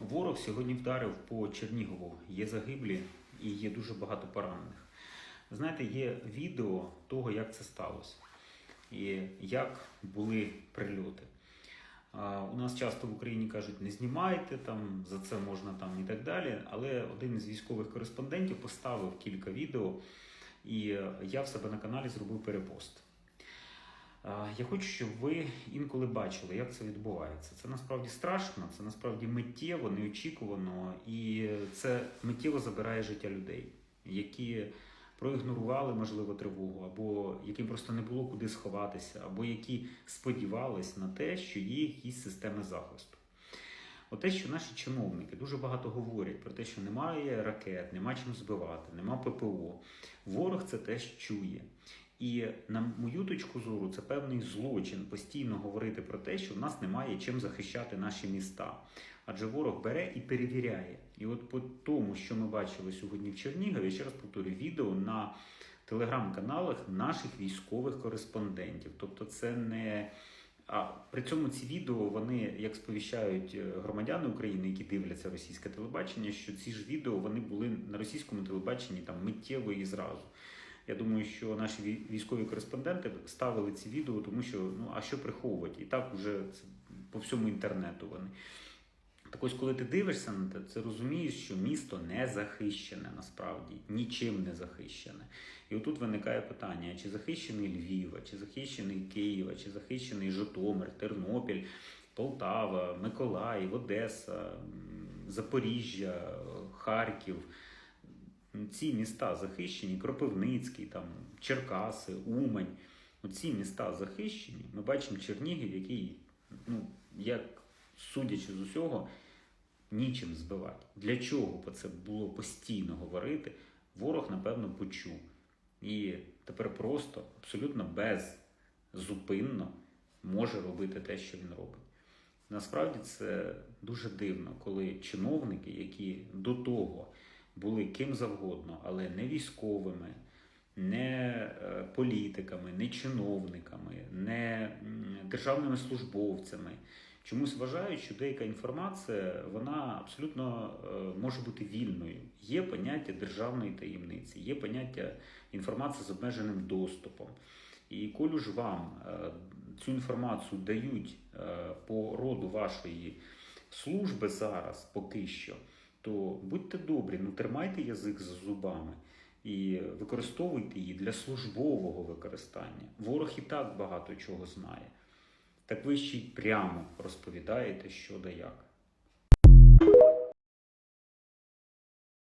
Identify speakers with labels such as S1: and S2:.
S1: Ворог сьогодні вдарив по Чернігову. Є загиблі і є дуже багато поранених. Знаєте, є відео того, як це сталося, і як були прильоти. У нас часто в Україні кажуть, не знімайте там, за це можна там і так далі. Але один із військових кореспондентів поставив кілька відео, і е, я в себе на каналі зробив перепост. Я хочу, щоб ви інколи бачили, як це відбувається. Це насправді страшно, це насправді миттєво, неочікувано, і це миттєво забирає життя людей, які проігнорували можливо тривогу, або яким просто не було куди сховатися, або які сподівались на те, що є якісь системи захисту. От те, що наші чиновники дуже багато говорять про те, що немає ракет, нема чим збивати, нема ППО. Ворог це теж чує. І на мою точку зору, це певний злочин постійно говорити про те, що в нас немає чим захищати наші міста. Адже ворог бере і перевіряє. І от по тому, що ми бачили сьогодні в Чернігові, ще раз повторю, відео на телеграм-каналах наших військових кореспондентів. Тобто, це не а при цьому ці відео вони як сповіщають е, громадяни України, які дивляться російське телебачення, що ці ж відео вони були на російському телебаченні там миттєво і зразу. Я думаю, що наші вій- військові кореспонденти ставили ці відео, тому що ну а що приховувати? І так це по всьому інтернету вони. Так ось, коли ти дивишся на те, це розумієш, що місто не захищене насправді, нічим не захищене. І отут виникає питання: чи захищений Львів, чи захищений Київ, чи захищений Житомир, Тернопіль, Полтава, Миколаїв, Одеса, Запоріжжя, Харків. Ці міста захищені, Кропивницький, там, Черкаси, Умань. Ці міста захищені. Ми бачимо Чернігів, який, ну, як судячи з усього, нічим збивати. Для чого по це було постійно говорити? Ворог, напевно, почув. І тепер просто, абсолютно беззупинно може робити те, що він робить. Насправді це дуже дивно, коли чиновники, які до того були ким завгодно, але не військовими, не е, політиками, не чиновниками, не державними службовцями, чомусь вважають, що деяка інформація вона абсолютно е, може бути вільною. Є поняття державної таємниці, є поняття інформації з обмеженим доступом. І коли ж вам е, цю інформацію дають по роду вашої служби зараз, поки що, то будьте добрі, ну тримайте язик за зубами і використовуйте її для службового використання. Ворог і так багато чого знає. Так ви ще й прямо розповідаєте, що да як.